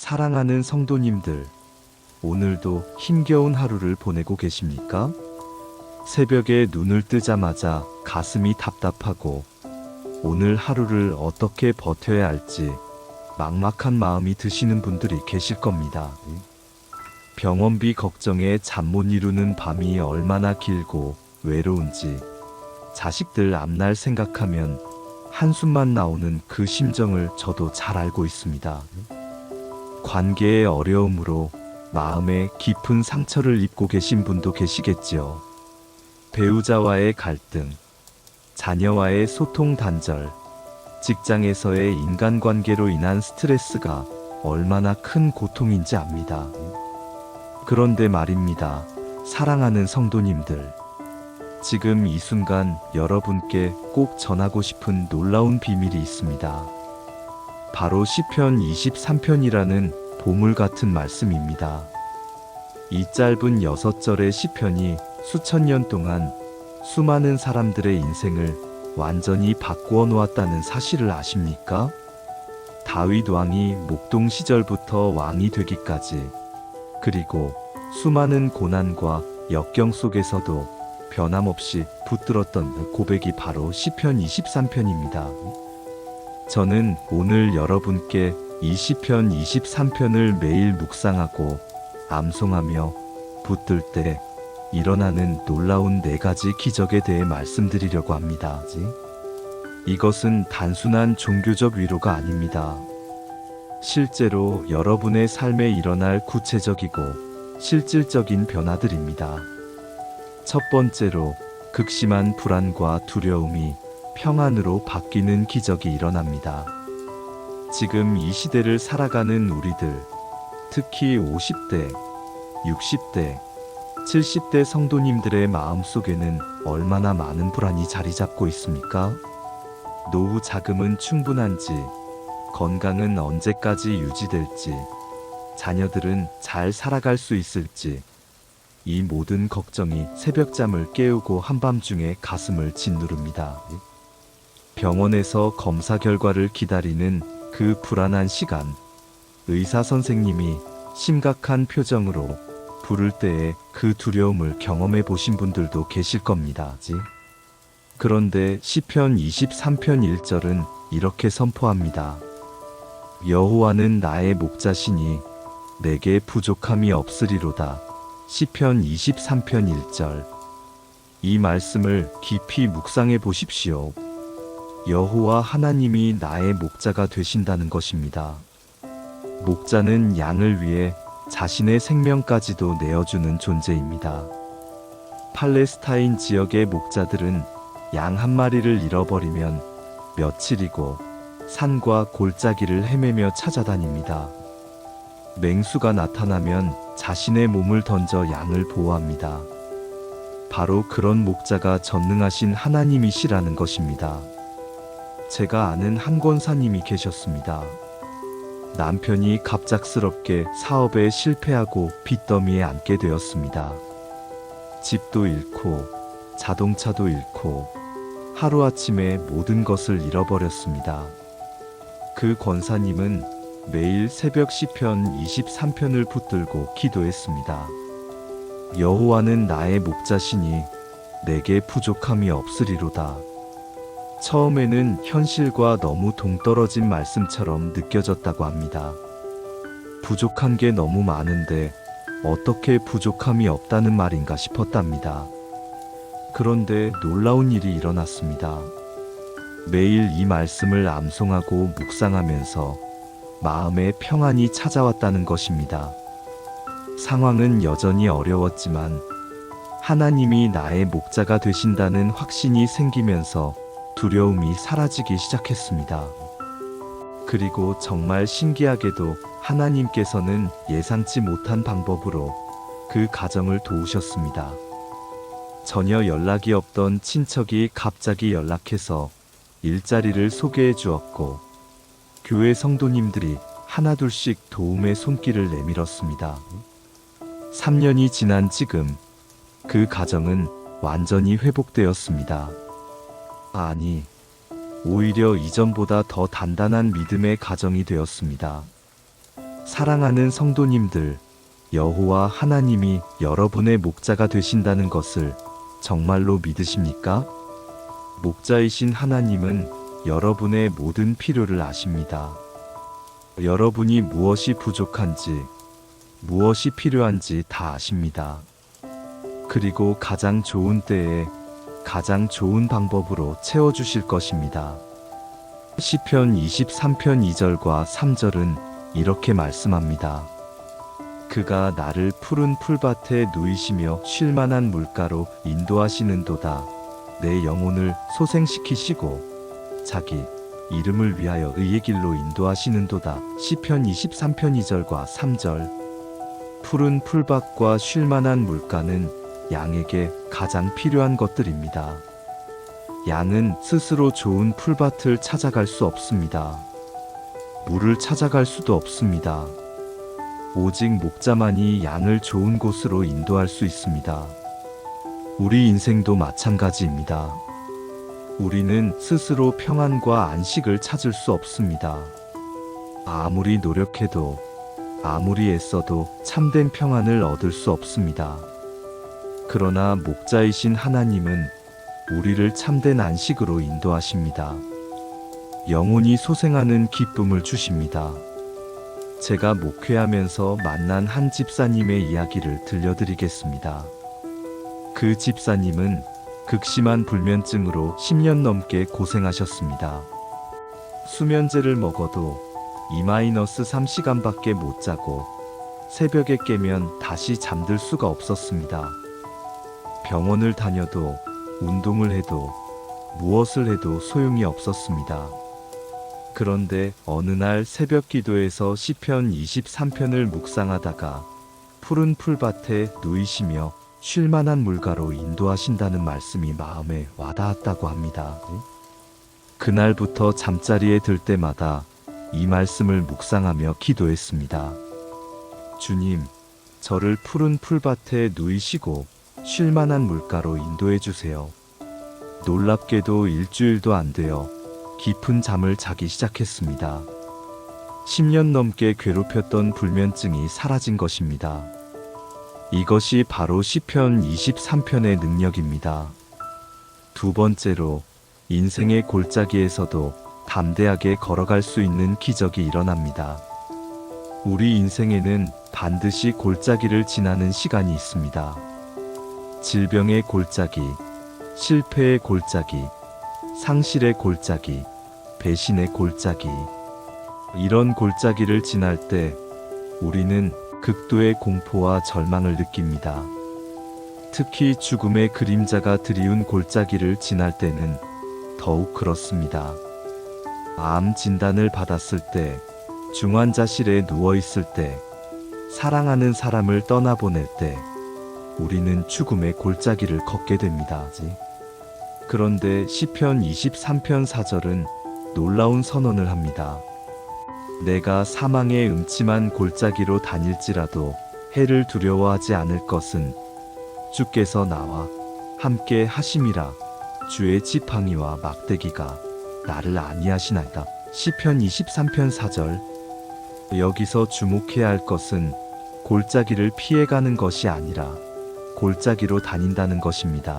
사랑하는 성도님들, 오늘도 힘겨운 하루를 보내고 계십니까? 새벽에 눈을 뜨자마자 가슴이 답답하고 오늘 하루를 어떻게 버텨야 할지 막막한 마음이 드시는 분들이 계실 겁니다. 병원비 걱정에 잠 못 이루는 밤이 얼마나 길고 외로운지 자식들 앞날 생각하면 한숨만 나오는 그 심정을 저도 잘 알고 있습니다. 관계의 어려움으로 마음에 깊은 상처를 입고 계신 분도 계시겠지요. 배우자와의 갈등, 자녀와의 소통 단절, 직장에서의 인간관계로 인한 스트레스가 얼마나 큰 고통인지 압니다. 그런데 말입니다. 사랑하는 성도님들. 지금 이 순간 여러분께 꼭 전하고 싶은 놀라운 비밀이 있습니다. 바로 시편 23편이라는 보물 같은 말씀입니다. 이 짧은 여섯 절의 시편이 수천 년 동안 수많은 사람들의 인생을 완전히 바꾸어 놓았다는 사실을 아십니까? 다윗 왕이 목동 시절부터 왕이 되기까지 그리고 수많은 고난과 역경 속에서도 변함없이 붙들었던 그 고백이 바로 시편 23편입니다. 저는 오늘 여러분께 이 시편 23편을 매일 묵상하고 암송하며 붙들 때 일어나는 놀라운 네 가지 기적에 대해 말씀드리려고 합니다. 이것은 단순한 종교적 위로가 아닙니다. 실제로 여러분의 삶에 일어날 구체적이고 실질적인 변화들입니다. 첫 번째로 극심한 불안과 두려움이 평안으로 바뀌는 기적이 일어납니다. 지금 이 시대를 살아가는 우리들, 특히 50대, 60대, 70대 성도님들의 마음 속에는 얼마나 많은 불안이 자리 잡고 있습니까? 노후 자금은 충분한지, 건강은 언제까지 유지될지, 자녀들은 잘 살아갈 수 있을지, 이 모든 걱정이 새벽잠을 깨우고 한밤중에 가슴을 짓누릅니다. 병원에서 검사 결과를 기다리는 그 불안한 시간, 의사 선생님이 심각한 표정으로 부를 때의 그 두려움을 경험해 보신 분들도 계실 겁니다. 그런데 시편 23편 1절은 이렇게 선포합니다. 여호와는 나의 목자시니 내게 부족함이 없으리로다. 시편 23편 1절. 이 말씀을 깊이 묵상해 보십시오. 여호와 하나님이 나의 목자가 되신다는 것입니다. 목자는 양을 위해 자신의 생명까지도 내어주는 존재입니다. 팔레스타인 지역의 목자들은 양 한 마리를 잃어버리면 며칠이고 산과 골짜기를 헤매며 찾아다닙니다. 맹수가 나타나면 자신의 몸을 던져 양을 보호합니다. 바로 그런 목자가 전능하신 하나님이시라는 것입니다. 제가 아는 한 권사님이 계셨습니다. 남편이 갑작스럽게 사업에 실패하고 빚더미에 앉게 되었습니다. 집도 잃고 자동차도 잃고 하루아침에 모든 것을 잃어버렸습니다. 그 권사님은 매일 새벽 시편 23편을 붙들고 기도했습니다. 여호와는 나의 목자시니 내게 부족함이 없으리로다. 처음에는 현실과 너무 동떨어진 말씀처럼 느껴졌다고 합니다. 부족한 게 너무 많은데 어떻게 부족함이 없다는 말인가 싶었답니다. 그런데 놀라운 일이 일어났습니다. 매일 이 말씀을 암송하고 묵상하면서 마음의 평안이 찾아왔다는 것입니다. 상황은 여전히 어려웠지만 하나님이 나의 목자가 되신다는 확신이 생기면서 두려움이 사라지기 시작했습니다. 그리고 정말 신기하게도 하나님께서는 예상치 못한 방법으로 그 가정을 도우셨습니다. 전혀 연락이 없던 친척이 갑자기 연락해서 일자리를 소개해 주었고, 교회 성도님들이 하나둘씩 도움의 손길을 내밀었습니다. 3년이 지난 지금 그 가정은 완전히 회복되었습니다. 아니, 오히려 이전보다 더 단단한 믿음의 가정이 되었습니다. 사랑하는 성도님들, 여호와 하나님이 여러분의 목자가 되신다는 것을 정말로 믿으십니까? 목자이신 하나님은 여러분의 모든 필요를 아십니다. 여러분이 무엇이 부족한지, 무엇이 필요한지 다 아십니다. 그리고 가장 좋은 때에 가장 좋은 방법으로 채워주실 것입니다. 시편 23편 2절과 3절은 이렇게 말씀합니다. 그가 나를 푸른 풀밭에 누이시며 쉴만한 물가로 인도하시는도다. 내 영혼을 소생시키시고 자기 이름을 위하여 의의 길로 인도하시는도다. 시편 23편 2절과 3절. 푸른 풀밭과 쉴만한 물가는 양에게 가장 필요한 것들입니다. 양은 스스로 좋은 풀밭을 찾아갈 수 없습니다. 물을 찾아갈 수도 없습니다. 오직 목자만이 양을 좋은 곳으로 인도할 수 있습니다. 우리 인생도 마찬가지입니다. 우리는 스스로 평안과 안식을 찾을 수 없습니다. 아무리 노력해도, 아무리 애써도 참된 평안을 얻을 수 없습니다. 그러나 목자이신 하나님은 우리를 참된 안식으로 인도하십니다. 영혼이 소생하는 기쁨을 주십니다. 제가 목회하면서 만난 한 집사님의 이야기를 들려드리겠습니다. 그 집사님은 극심한 불면증으로 10년 넘게 고생하셨습니다. 수면제를 먹어도 2-3시간밖에 못 자고 새벽에 깨면 다시 잠들 수가 없었습니다. 병원을 다녀도 운동을 해도 무엇을 해도 소용이 없었습니다. 그런데 어느 날 새벽 기도에서 시편 23편을 묵상하다가 푸른 풀밭에 누이시며 쉴만한 물가로 인도하신다는 말씀이 마음에 와닿았다고 합니다. 그날부터 잠자리에 들 때마다 이 말씀을 묵상하며 기도했습니다. 주님, 저를 푸른 풀밭에 누이시고 쉴만한 물가로 인도해 주세요. 놀랍게도 일주일도 안 되어 깊은 잠을 자기 시작했습니다. 10년 넘게 괴롭혔던 불면증이 사라진 것입니다. 이것이 바로 시편 23편의 능력입니다. 두 번째로 인생의 골짜기에서도 담대하게 걸어갈 수 있는 기적이 일어납니다. 우리 인생에는 반드시 골짜기를 지나는 시간이 있습니다. 질병의 골짜기, 실패의 골짜기, 상실의 골짜기, 배신의 골짜기. 이런 골짜기를 지날 때 우리는 극도의 공포와 절망을 느낍니다. 특히 죽음의 그림자가 드리운 골짜기를 지날 때는 더욱 그렇습니다. 암 진단을 받았을 때, 중환자실에 누워 있을 때, 사랑하는 사람을 떠나보낼 때, 우리는 죽음의 골짜기를 걷게 됩니다. 그런데 시편 23편 4절은 놀라운 선언을 합니다. 내가 사망의 음침한 골짜기로 다닐지라도 해를 두려워하지 않을 것은 주께서 나와 함께 하심이라 주의 지팡이와 막대기가 나를 안위하시나이다. 시편 23편 4절 여기서 주목해야 할 것은 골짜기를 피해가는 것이 아니라 골짜기로 다닌다는 것입니다.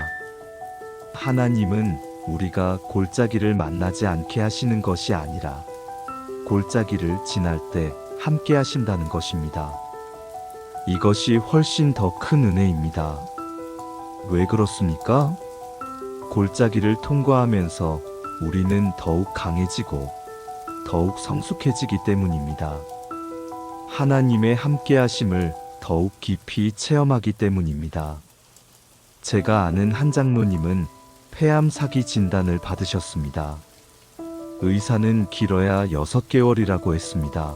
하나님은 우리가 골짜기를 만나지 않게 하시는 것이 아니라 골짜기를 지날 때 함께 하신다는 것입니다. 이것이 훨씬 더 큰 은혜입니다. 왜 그렇습니까? 골짜기를 통과하면서 우리는 더욱 강해지고 더욱 성숙해지기 때문입니다. 하나님의 함께 하심을 더욱 깊이 체험하기 때문입니다. 제가 아는 한 장로님은 폐암 사기 진단을 받으셨습니다. 의사는 길어야 6개월이라고 했습니다.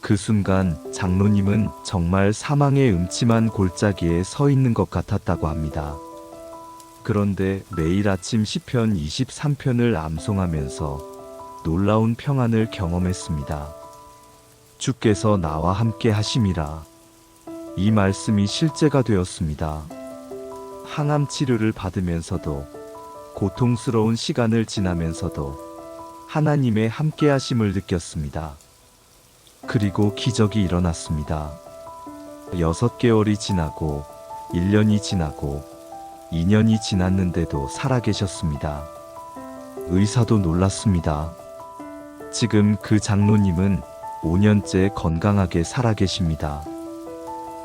그 순간 장로님은 정말 사망의 음침한 골짜기에 서 있는 것 같았다고 합니다. 그런데 매일 아침 시편 23편을 암송하면서 놀라운 평안을 경험했습니다. 주께서 나와 함께 하심이라. 이 말씀이 실제가 되었습니다. 항암 치료를 받으면서도 고통스러운 시간을 지나면서도 하나님의 함께 하심을 느꼈습니다. 그리고 기적이 일어났습니다. 여섯 개월이 지나고 1년이 지나고 2년이 지났는데도 살아계셨습니다. 의사도 놀랐습니다. 지금 그 장로님은 5년째 건강하게 살아계십니다.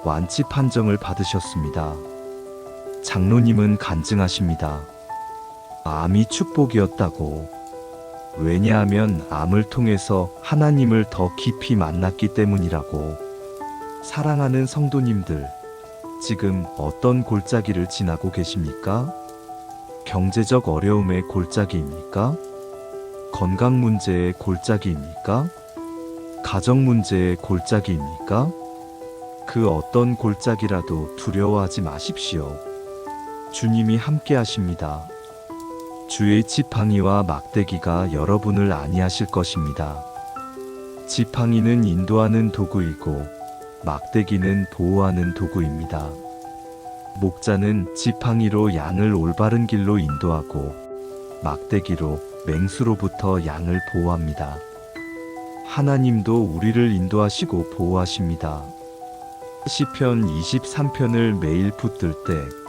완치 판정을 받으셨습니다. 장로님은 간증하십니다. 암이 축복이었다고. 왜냐하면 암을 통해서 하나님을 더 깊이 만났기 때문이라고. 사랑하는 성도님들, 지금 어떤 골짜기를 지나고 계십니까? 경제적 어려움의 골짜기입니까? 건강 문제의 골짜기입니까? 가정 문제의 골짜기입니까? 그 어떤 골짜기라도 두려워하지 마십시오. 주님이 함께 하십니다. 주의 지팡이와 막대기가 여러분을 안위하실 것입니다. 지팡이는 인도하는 도구이고 막대기는 보호하는 도구입니다. 목자는 지팡이로 양을 올바른 길로 인도하고 막대기로 맹수로부터 양을 보호합니다. 하나님도 우리를 인도하시고 보호하십니다. 시편 23편을 매일 붙들 때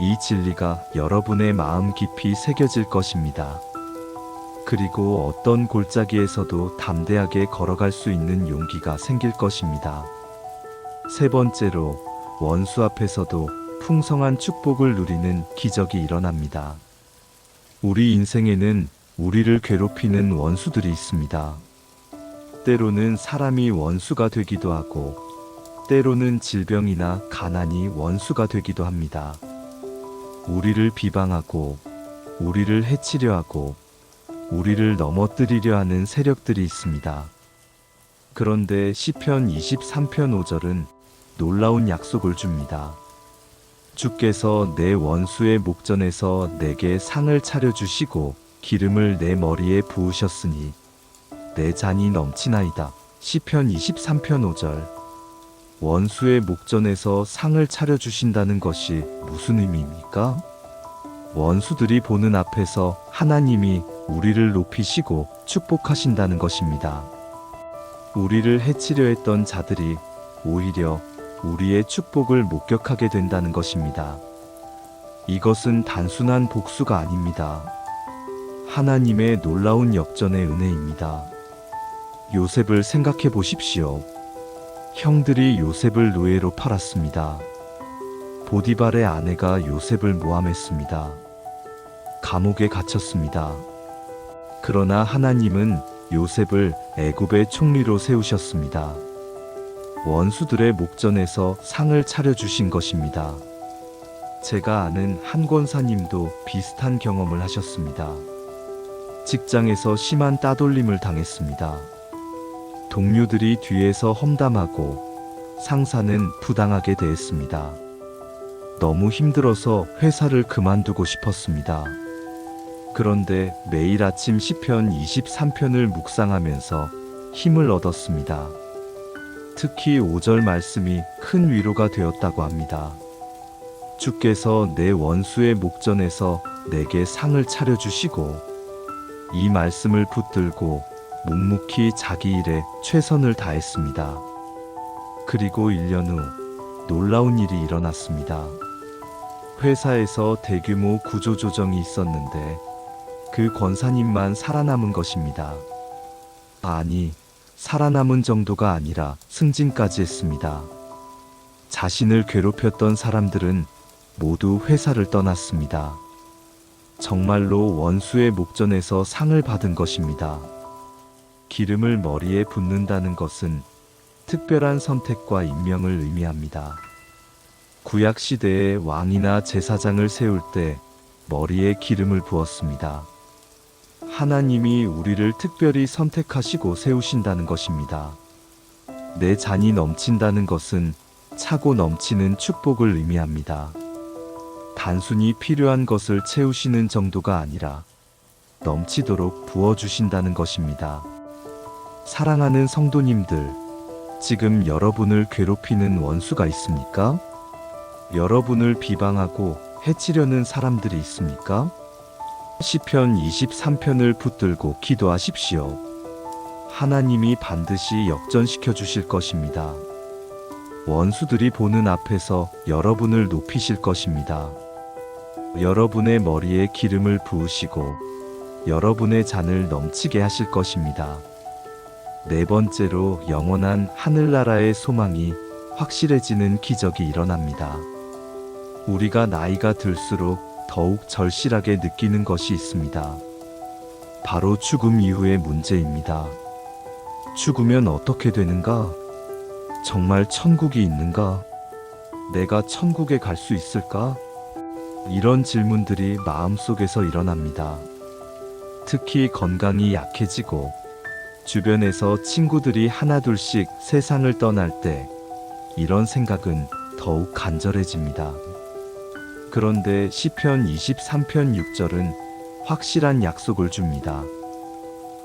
이 진리가 여러분의 마음 깊이 새겨질 것입니다. 그리고 어떤 골짜기에서도 담대하게 걸어갈 수 있는 용기가 생길 것입니다. 세 번째로 원수 앞에서도 풍성한 축복을 누리는 기적이 일어납니다. 우리 인생에는 우리를 괴롭히는 원수들이 있습니다. 때로는 사람이 원수가 되기도 하고, 때로는 질병이나 가난이 원수가 되기도 합니다. 우리를 비방하고, 우리를 해치려 하고, 우리를 넘어뜨리려 하는 세력들이 있습니다. 그런데 시편 23편 5절은 놀라운 약속을 줍니다. 주께서 내 원수의 목전에서 내게 상을 차려 주시고 기름을 내 머리에 부으셨으니 내 잔이 넘치나이다. 시편 23편 5절 원수의 목전에서 상을 차려주신다는 것이 무슨 의미입니까? 원수들이 보는 앞에서 하나님이 우리를 높이시고 축복하신다는 것입니다. 우리를 해치려 했던 자들이 오히려 우리의 축복을 목격하게 된다는 것입니다. 이것은 단순한 복수가 아닙니다. 하나님의 놀라운 역전의 은혜입니다. 요셉을 생각해 보십시오. 형들이 요셉을 노예로 팔았습니다. 보디발의 아내가 요셉을 모함했습니다. 감옥에 갇혔습니다. 그러나 하나님은 요셉을 애굽의 총리로 세우셨습니다. 원수들의 목전에서 상을 차려주신 것입니다. 제가 아는 한 권사님도 비슷한 경험을 하셨습니다. 직장에서 심한 따돌림을 당했습니다. 동료들이 뒤에서 험담하고 상사는 부당하게 대했습니다. 너무 힘들어서 회사를 그만두고 싶었습니다. 그런데 매일 아침 시편 23편을 묵상하면서 힘을 얻었습니다. 특히 5절 말씀이 큰 위로가 되었다고 합니다. 주께서 내 원수의 목전에서 내게 상을 차려주시고 이 말씀을 붙들고 묵묵히 자기 일에 최선을 다했습니다. 그리고 1년 후 놀라운 일이 일어났습니다. 회사에서 대규모 구조조정이 있었는데 그 권사님만 살아남은 것입니다. 아니, 살아남은 정도가 아니라 승진까지 했습니다. 자신을 괴롭혔던 사람들은 모두 회사를 떠났습니다. 정말로 원수의 목전에서 상을 받은 것입니다. 기름을 머리에 붓는다는 것은 특별한 선택과 임명을 의미합니다. 구약 시대에 왕이나 제사장을 세울 때 머리에 기름을 부었습니다. 하나님이 우리를 특별히 선택하시고 세우신다는 것입니다. 내 잔이 넘친다는 것은 차고 넘치는 축복을 의미합니다. 단순히 필요한 것을 채우시는 정도가 아니라 넘치도록 부어주신다는 것입니다. 사랑하는 성도님들, 지금 여러분을 괴롭히는 원수가 있습니까? 여러분을 비방하고 해치려는 사람들이 있습니까? 시편 23편을 붙들고 기도하십시오. 하나님이 반드시 역전시켜 주실 것입니다. 원수들이 보는 앞에서 여러분을 높이실 것입니다. 여러분의 머리에 기름을 부으시고 여러분의 잔을 넘치게 하실 것입니다. 네 번째로 영원한 하늘나라의 소망이 확실해지는 기적이 일어납니다. 우리가 나이가 들수록 더욱 절실하게 느끼는 것이 있습니다. 바로 죽음 이후의 문제입니다. 죽으면 어떻게 되는가? 정말 천국이 있는가? 내가 천국에 갈 수 있을까? 이런 질문들이 마음속에서 일어납니다. 특히 건강이 약해지고 주변에서 친구들이 하나둘씩 세상을 떠날 때 이런 생각은 더욱 간절해집니다. 그런데 시편 23편 6절은 확실한 약속을 줍니다.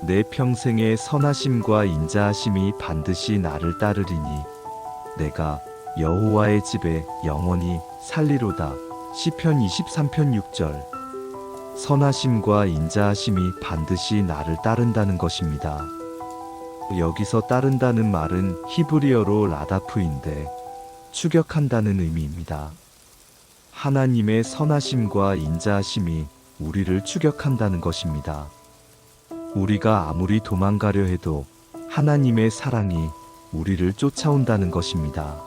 내 평생의 선하심과 인자하심이 반드시 나를 따르리니 내가 여호와의 집에 영원히 살리로다. 시편 23편 6절 선하심과 인자하심이 반드시 나를 따른다는 것입니다. 여기서 따른다는 말은 히브리어로 라다프인데 추격한다는 의미입니다. 하나님의 선하심과 인자하심이 우리를 추격한다는 것입니다. 우리가 아무리 도망가려 해도 하나님의 사랑이 우리를 쫓아온다는 것입니다.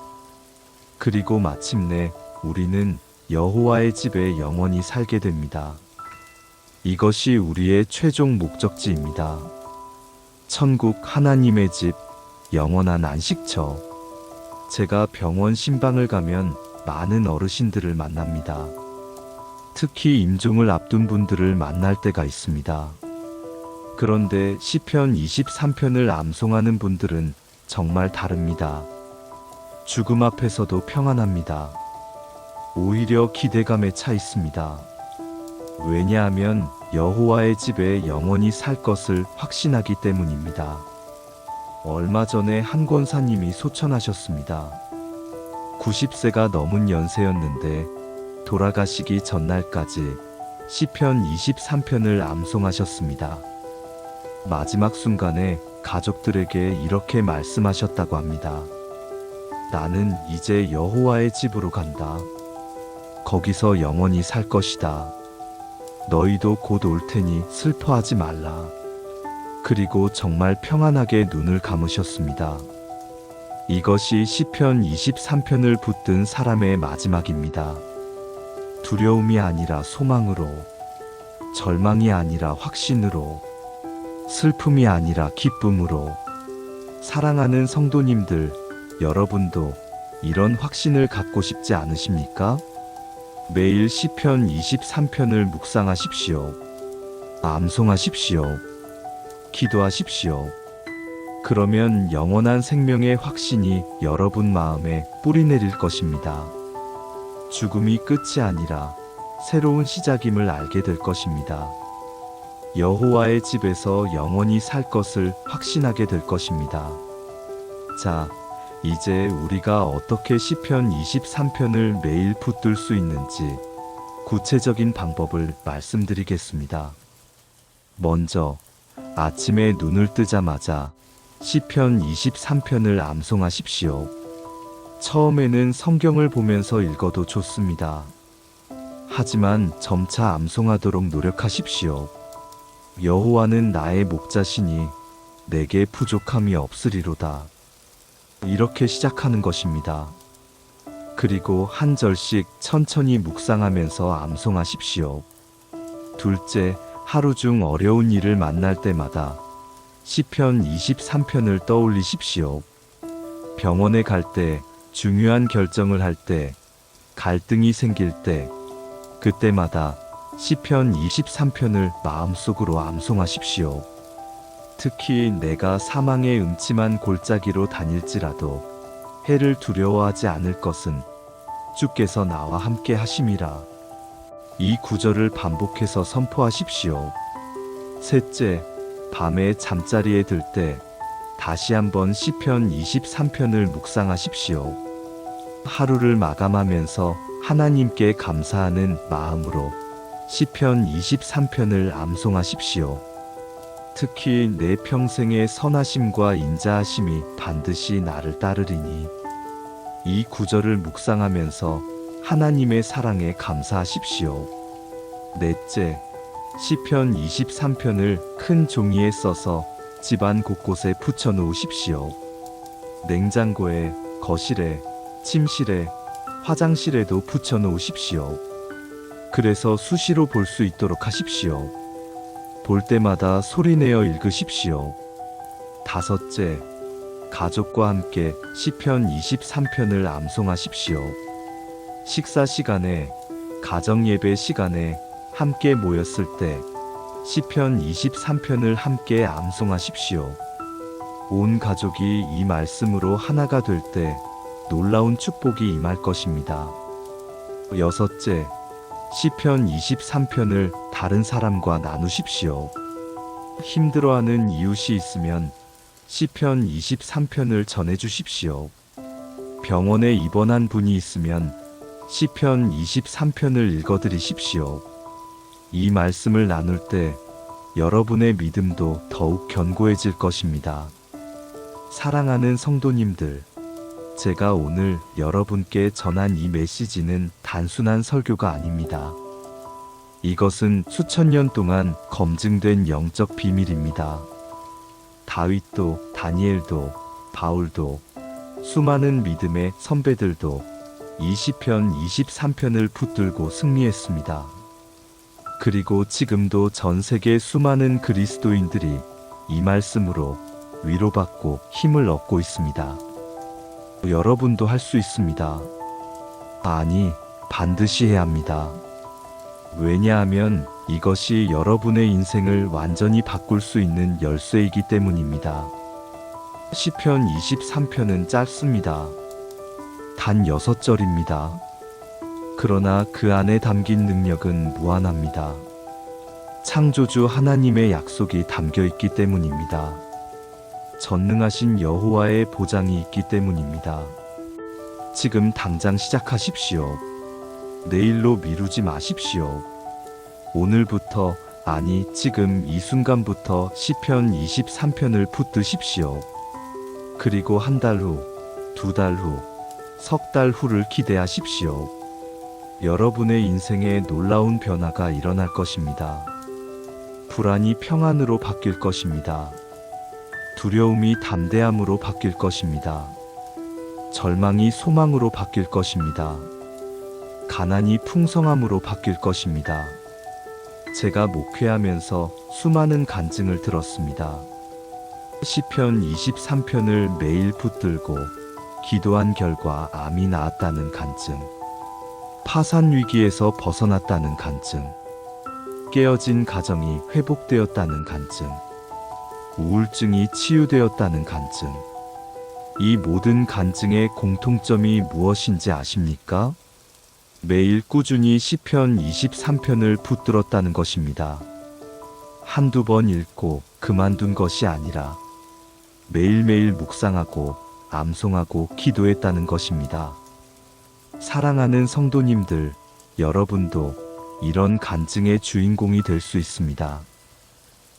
그리고 마침내 우리는 여호와의 집에 영원히 살게 됩니다. 이것이 우리의 최종 목적지입니다. 천국 하나님의 집, 영원한 안식처. 제가 병원 신방을 가면 많은 어르신들을 만납니다. 특히 임종을 앞둔 분들을 만날 때가 있습니다. 그런데 시편 23편을 암송하는 분들은 정말 다릅니다. 죽음 앞에서도 평안합니다. 오히려 기대감에 차 있습니다. 왜냐하면 여호와의 집에 영원히 살 것을 확신하기 때문입니다. 얼마 전에 한 권사님이 소천하셨습니다. 90세가 넘은 연세였는데 돌아가시기 전날까지 시편 23편을 암송하셨습니다. 마지막 순간에 가족들에게 이렇게 말씀하셨다고 합니다. 나는 이제 여호와의 집으로 간다. 거기서 영원히 살 것이다. 너희도 곧 올 테니 슬퍼하지 말라. 그리고 정말 평안하게 눈을 감으셨습니다. 이것이 시편 23편을 붙든 사람의 마지막입니다. 두려움이 아니라 소망으로, 절망이 아니라 확신으로, 슬픔이 아니라 기쁨으로, 사랑하는 성도님들, 여러분도 이런 확신을 갖고 싶지 않으십니까? 매일 시편 23편을 묵상하십시오. 암송하십시오. 기도하십시오. 그러면 영원한 생명의 확신이 여러분 마음에 뿌리 내릴 것입니다. 죽음이 끝이 아니라 새로운 시작임을 알게 될 것입니다. 여호와의 집에서 영원히 살 것을 확신하게 될 것입니다. 자, 이제 우리가 어떻게 시편 23편을 매일 붙들 수 있는지 구체적인 방법을 말씀드리겠습니다. 먼저 아침에 눈을 뜨자마자 시편 23편을 암송하십시오. 처음에는 성경을 보면서 읽어도 좋습니다. 하지만 점차 암송하도록 노력하십시오. 여호와는 나의 목자시니 내게 부족함이 없으리로다. 이렇게 시작하는 것입니다. 그리고 한 절씩 천천히 묵상하면서 암송하십시오. 둘째, 하루 중 어려운 일을 만날 때마다 시편 23편을 떠올리십시오. 병원에 갈 때, 중요한 결정을 할 때, 갈등이 생길 때, 그때마다 시편 23편을 마음속으로 암송하십시오. 특히 내가 사망의 음침한 골짜기로 다닐지라도 해를 두려워하지 않을 것은 주께서 나와 함께 하심이라. 이 구절을 반복해서 선포하십시오. 셋째, 밤에 잠자리에 들 때 다시 한번 시편 23편을 묵상하십시오. 하루를 마감하면서 하나님께 감사하는 마음으로 시편 23편을 암송하십시오. 특히 내 평생의 선하심과 인자하심이 반드시 나를 따르리니 이 구절을 묵상하면서 하나님의 사랑에 감사하십시오. 넷째, 시편 23편을 큰 종이에 써서 집안 곳곳에 붙여 놓으십시오. 냉장고에, 거실에, 침실에, 화장실에도 붙여 놓으십시오. 그래서 수시로 볼 수 있도록 하십시오. 볼 때마다 소리내어 읽으십시오. 다섯째, 가족과 함께 시편 23편을 암송하십시오. 식사 시간에, 가정 예배 시간에 함께 모였을 때 시편 23편을 함께 암송하십시오. 온 가족이 이 말씀으로 하나가 될 때 놀라운 축복이 임할 것입니다. 여섯째, 시편 23편을 다른 사람과 나누십시오. 힘들어하는 이웃이 있으면 시편 23편을 전해 주십시오. 병원에 입원한 분이 있으면 시편 23편을 읽어 드리십시오. 이 말씀을 나눌 때 여러분의 믿음도 더욱 견고해질 것입니다. 사랑하는 성도님들, 제가 오늘 여러분께 전한 이 메시지는 단순한 설교가 아닙니다. 이것은 수천 년 동안 검증된 영적 비밀입니다. 다윗도, 다니엘도, 바울도, 수많은 믿음의 선배들도 이 시편 23편을 붙들고 승리했습니다. 그리고 지금도 전 세계 수많은 그리스도인들이 이 말씀으로 위로받고 힘을 얻고 있습니다. 여러분도 할 수 있습니다. 아니, 반드시 해야 합니다. 왜냐하면 이것이 여러분의 인생을 완전히 바꿀 수 있는 열쇠이기 때문입니다. 시편 23편은 짧습니다. 단 6절입니다. 그러나 그 안에 담긴 능력은 무한합니다. 창조주 하나님의 약속이 담겨 있기 때문입니다. 전능하신 여호와의 보장이 있기 때문입니다. 지금 당장 시작하십시오. 내일로 미루지 마십시오. 오늘부터 아니 지금 이 순간부터 시편 23편을 붙드십시오. 그리고 한 달 후, 두 달 후, 석 달 후를 기대하십시오. 여러분의 인생에 놀라운 변화가 일어날 것입니다. 불안이 평안으로 바뀔 것입니다. 두려움이 담대함으로 바뀔 것입니다. 절망이 소망으로 바뀔 것입니다. 가난이 풍성함으로 바뀔 것입니다. 제가 목회하면서 수많은 간증을 들었습니다. 시편 23편을 매일 붙들고 기도한 결과 암이 나았다는 간증. 파산 위기에서 벗어났다는 간증. 깨어진 가정이 회복되었다는 간증. 우울증이 치유되었다는 간증. 이 모든 간증의 공통점이 무엇인지 아십니까? 매일 꾸준히 시편 23편을 붙들었다는 것입니다. 한두 번 읽고 그만둔 것이 아니라 매일매일 묵상하고 암송하고 기도했다는 것입니다. 사랑하는 성도님들, 여러분도 이런 간증의 주인공이 될 수 있습니다.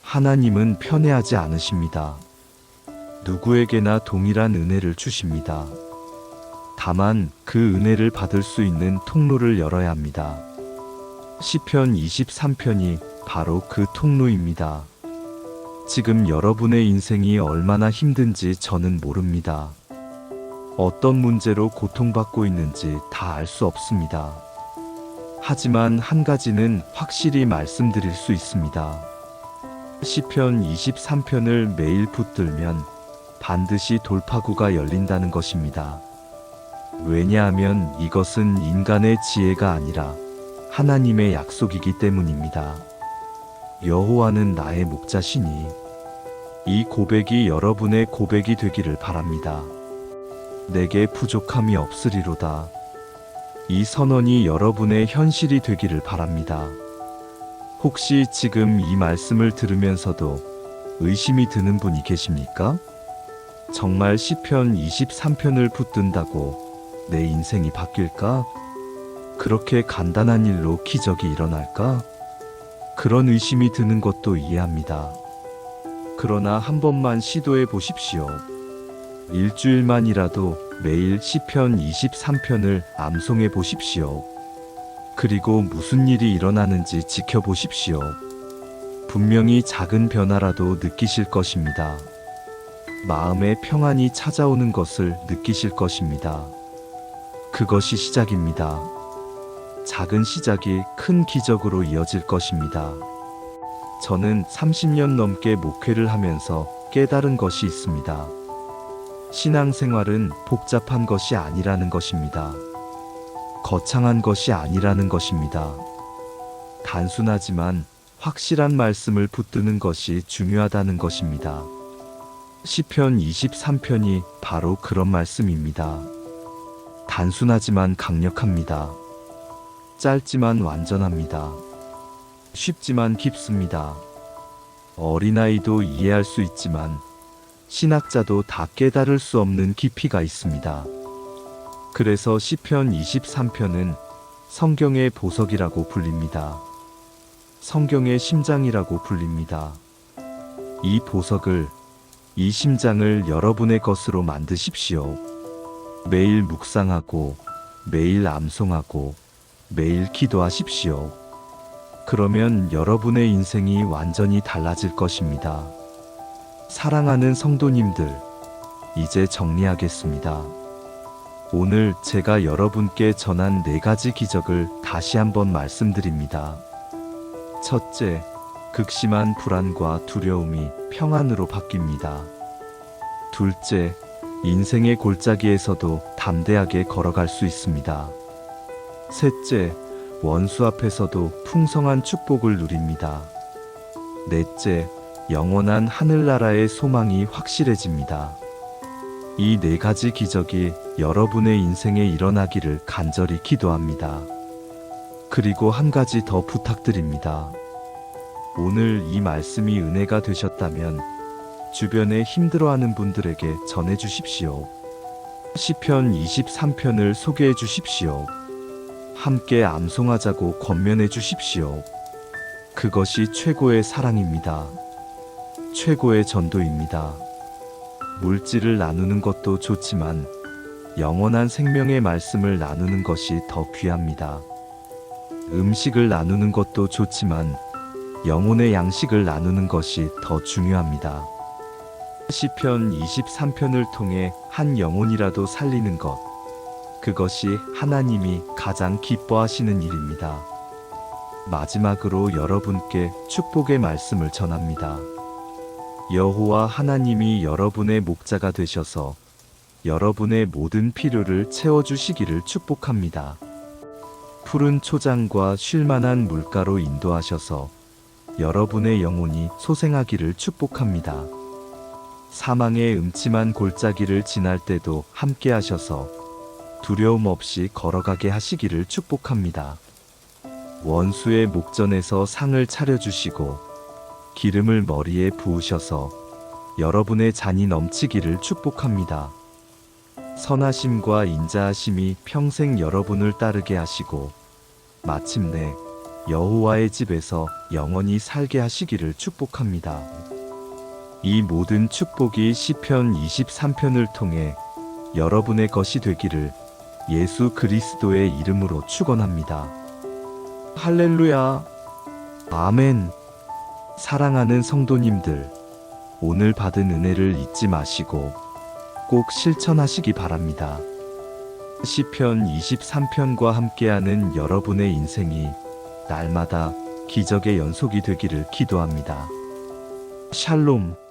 하나님은 편애하지 않으십니다. 누구에게나 동일한 은혜를 주십니다. 다만 그 은혜를 받을 수 있는 통로를 열어야 합니다. 시편 23편이 바로 그 통로입니다. 지금 여러분의 인생이 얼마나 힘든지 저는 모릅니다. 어떤 문제로 고통받고 있는지 다 알 수 없습니다. 하지만 한 가지는 확실히 말씀드릴 수 있습니다. 시편 23편을 매일 붙들면 반드시 돌파구가 열린다는 것입니다. 왜냐하면 이것은 인간의 지혜가 아니라 하나님의 약속이기 때문입니다. 여호와는 나의 목자시니 이 고백이 여러분의 고백이 되기를 바랍니다. 내게 부족함이 없으리로다. 이 선언이 여러분의 현실이 되기를 바랍니다. 혹시 지금 이 말씀을 들으면서도 의심이 드는 분이 계십니까? 정말 시편 23편을 붙든다고 내 인생이 바뀔까? 그렇게 간단한 일로 기적이 일어날까? 그런 의심이 드는 것도 이해합니다. 그러나 한 번만 시도해 보십시오. 일주일만이라도 매일 시편 23편을 암송해 보십시오. 그리고 무슨 일이 일어나는지 지켜보십시오. 분명히 작은 변화라도 느끼실 것입니다. 마음에 평안이 찾아오는 것을 느끼실 것입니다. 그것이 시작입니다. 작은 시작이 큰 기적으로 이어질 것입니다. 저는 30년 넘게 목회를 하면서 깨달은 것이 있습니다. 신앙생활은 복잡한 것이 아니라는 것입니다. 거창한 것이 아니라는 것입니다. 단순하지만 확실한 말씀을 붙드는 것이 중요하다는 것입니다. 시편 23편이 바로 그런 말씀입니다. 단순하지만 강력합니다. 짧지만 완전합니다. 쉽지만 깊습니다. 어린아이도 이해할 수 있지만 신학자도 다 깨달을 수 없는 깊이가 있습니다. 그래서 시편 23편은 성경의 보석이라고 불립니다. 성경의 심장이라고 불립니다. 이 보석을, 이 심장을 여러분의 것으로 만드십시오. 매일 묵상하고, 매일 암송하고, 매일 기도하십시오. 그러면 여러분의 인생이 완전히 달라질 것입니다. 사랑하는 성도님들, 이제 정리하겠습니다. 오늘 제가 여러분께 전한 네 가지 기적을 다시 한번 말씀드립니다. 첫째, 극심한 불안과 두려움이 평안으로 바뀝니다. 둘째, 인생의 골짜기에서도 담대하게 걸어갈 수 있습니다. 셋째, 원수 앞에서도 풍성한 축복을 누립니다. 넷째, 영원한 하늘나라의 소망이 확실해집니다. 이 네 가지 기적이 여러분의 인생에 일어나기를 간절히 기도합니다. 그리고 한 가지 더 부탁드립니다. 오늘 이 말씀이 은혜가 되셨다면 주변에 힘들어하는 분들에게 전해 주십시오. 시편 23편을 소개해 주십시오. 함께 암송하자고 권면해 주십시오. 그것이 최고의 사랑입니다. 최고의 전도입니다. 물질을 나누는 것도 좋지만 영원한 생명의 말씀을 나누는 것이 더 귀합니다. 음식을 나누는 것도 좋지만 영혼의 양식을 나누는 것이 더 중요합니다. 시편 23편을 통해 한 영혼이라도 살리는 것. 그것이 하나님이 가장 기뻐하시는 일입니다. 마지막으로 여러분께 축복의 말씀을 전합니다. 여호와 하나님이 여러분의 목자가 되셔서 여러분의 모든 필요를 채워주시기를 축복합니다. 푸른 초장과 쉴만한 물가로 인도하셔서 여러분의 영혼이 소생하기를 축복합니다. 사망의 음침한 골짜기를 지날 때도 함께 하셔서 두려움 없이 걸어가게 하시기를 축복합니다. 원수의 목전에서 상을 차려주시고 기름을 머리에 부으셔서 여러분의 잔이 넘치기를 축복합니다. 선하심과 인자하심이 평생 여러분을 따르게 하시고 마침내 여호와의 집에서 영원히 살게 하시기를 축복합니다. 이 모든 축복이 시편 23편을 통해 여러분의 것이 되기를 예수 그리스도의 이름으로 축원합니다. 할렐루야. 아멘. 사랑하는 성도님들, 오늘 받은 은혜를 잊지 마시고 꼭 실천하시기 바랍니다. 시편 23편과 함께하는 여러분의 인생이 날마다 기적의 연속이 되기를 기도합니다. 샬롬.